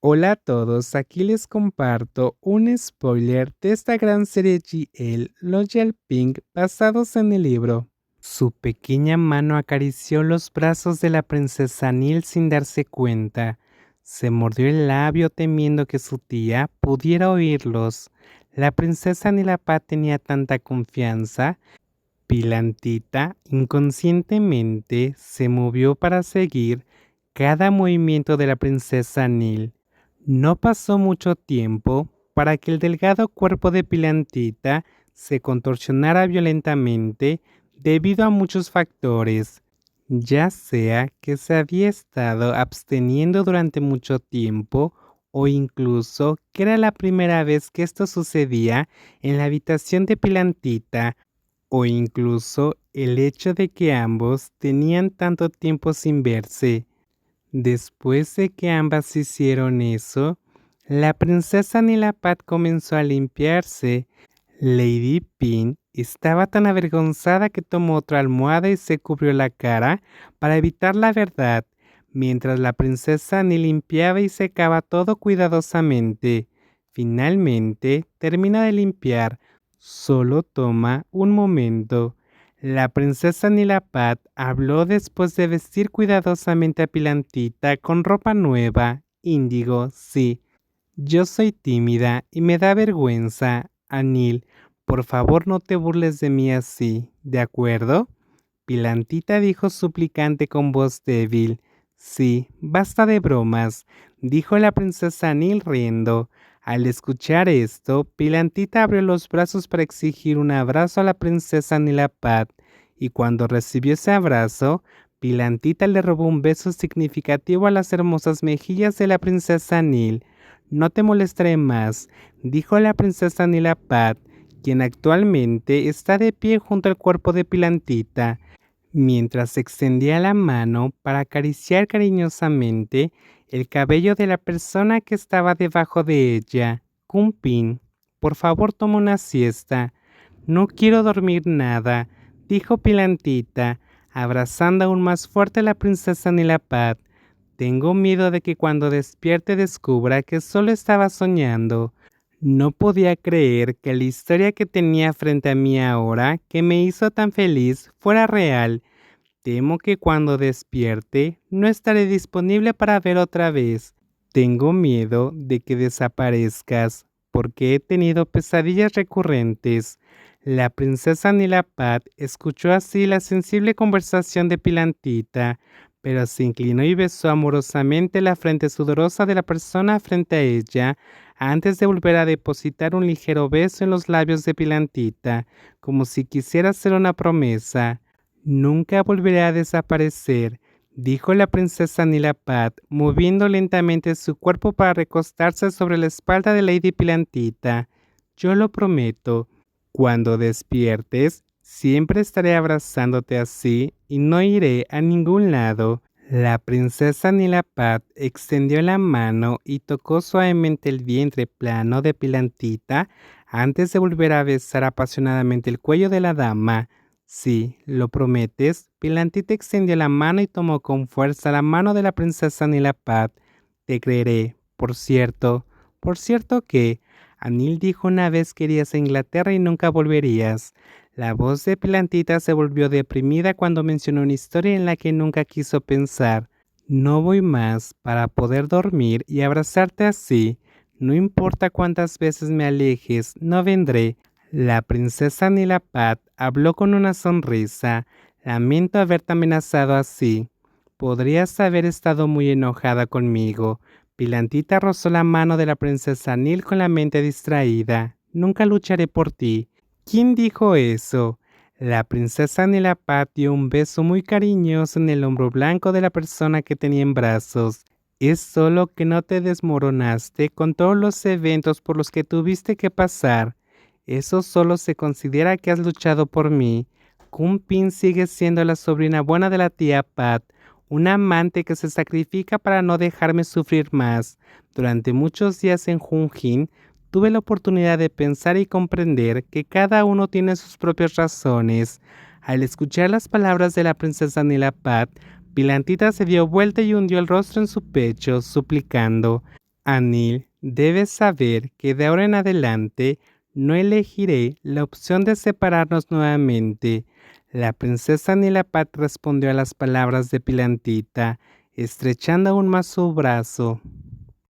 Hola a todos, aquí les comparto un spoiler de esta gran serie GL Loyal Pink basados en el libro. Su pequeña mano acarició los brazos de la princesa Neil sin darse cuenta. Se mordió el labio temiendo que su tía pudiera oírlos. La princesa Nilapad tenía tanta confianza. Pilantita inconscientemente se movió para seguir cada movimiento de la princesa Nil. No pasó mucho tiempo para que el delgado cuerpo de Pilantita se contorsionara violentamente debido a muchos factores, ya sea que se había estado absteniendo durante mucho tiempo o incluso que era la primera vez que esto sucedía en la habitación de Pilantita, o incluso el hecho de que ambos tenían tanto tiempo sin verse. Después de que ambas hicieron eso, la princesa Nilapad comenzó a limpiarse. Lady Pin estaba tan avergonzada que tomó otra almohada y se cubrió la cara para evitar la verdad, mientras la princesa ni limpiaba y secaba todo cuidadosamente. Finalmente termina de limpiar. Solo toma un momento. La princesa Nilapad habló después de vestir cuidadosamente a Pilantita con ropa nueva. Índigo, sí. Yo soy tímida y me da vergüenza. Anil, por favor no te burles de mí así, ¿de acuerdo? Pilantita dijo suplicante con voz débil. Sí, basta de bromas, dijo la princesa Anil riendo. Al escuchar esto, Pilantita abrió los brazos para exigir un abrazo a la princesa Nilapad, y cuando recibió ese abrazo, Pilantita le robó un beso significativo a las hermosas mejillas de la princesa Nil. No te molestaré más, dijo la princesa Nilapad, quien actualmente está de pie junto al cuerpo de Pilantita, mientras extendía la mano para acariciar cariñosamente el cabello de la persona que estaba debajo de ella. Cumpin, por favor toma una siesta. No quiero dormir nada, dijo Pilantita, abrazando aún más fuerte a la princesa Nilapad. Tengo miedo de que cuando despierte descubra que solo estaba soñando. No podía creer que la historia que tenía frente a mí ahora, que me hizo tan feliz, fuera real Temo que cuando despierte no estaré disponible para ver otra vez. Tengo miedo de que desaparezcas, porque he tenido pesadillas recurrentes. La princesa Nilapad escuchó así la sensible conversación de Pilantita, pero se inclinó y besó amorosamente la frente sudorosa de la persona frente a ella, antes de volver a depositar un ligero beso en los labios de Pilantita, como si quisiera hacer una promesa. Nunca volveré a desaparecer, dijo la princesa Nilapad, moviendo lentamente su cuerpo para recostarse sobre la espalda de Lady Pilantita. Yo lo prometo. Cuando despiertes, siempre estaré abrazándote así y no iré a ningún lado. La princesa Nilapad extendió la mano y tocó suavemente el vientre plano de Pilantita antes de volver a besar apasionadamente el cuello de la dama. Sí, lo prometes. Pilantita extendió la mano y tomó con fuerza la mano de la princesa Nilapad. Te creeré. Por cierto, por cierto que Anil dijo una vez que irías a Inglaterra y nunca volverías. La voz de Pilantita se volvió deprimida cuando mencionó una historia en la que nunca quiso pensar. No voy más para poder dormir y abrazarte así. No importa cuántas veces me alejes, no vendré. La princesa Nilapad habló con una sonrisa. Lamento haberte amenazado así. Podrías haber estado muy enojada conmigo. Pilantita rozó la mano de la princesa Nil con la mente distraída. Nunca lucharé por ti. ¿Quién dijo eso? La princesa Nilapad dio un beso muy cariñoso en el hombro blanco de la persona que tenía en brazos. Es solo que no te desmoronaste con todos los eventos por los que tuviste que pasar. Eso solo se considera que has luchado por mí. Kumpin sigue siendo la sobrina buena de la tía Pat, una amante que se sacrifica para no dejarme sufrir más. Durante muchos días en Junjin, tuve la oportunidad de pensar y comprender que cada uno tiene sus propias razones. Al escuchar las palabras de la princesa Nilapad, Pilantita se dio vuelta y hundió el rostro en su pecho, suplicando, Anil, debes saber que de ahora en adelante no elegiré la opción de separarnos nuevamente. La princesa Nilapat respondió a las palabras de Pilantita, estrechando aún más su brazo.